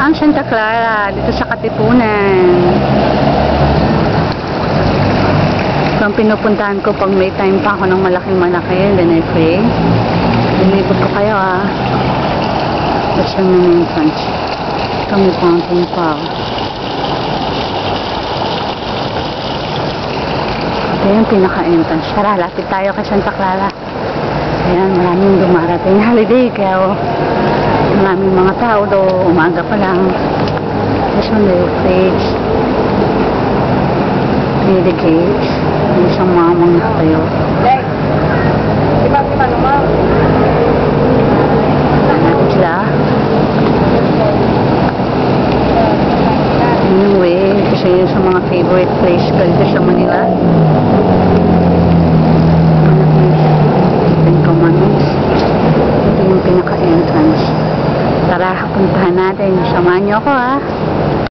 ang Santa Clara? Dito sa Katipunan. Ito pinupuntahan ko pag may time pa ako ng malaking malaki. Then I pray. Linipot ko kayo ah. That's yung main entrance. Ito may fountain pa. Ito yung pinaka-entrance. Tara, lapit tayo kay Santa Clara. Ayan, maraming dumarating holiday. Kaya oh, maraming mga tao do. Umaga pa lang. This one, the page. Near the gates. May isang mamang naman. Natin sila. Anyway, kasi yun sa mga favorite place ko dito sa Manila. Ito yung pinaka-entrance. Tara, puntahan natin. Samahan niyo ako ah.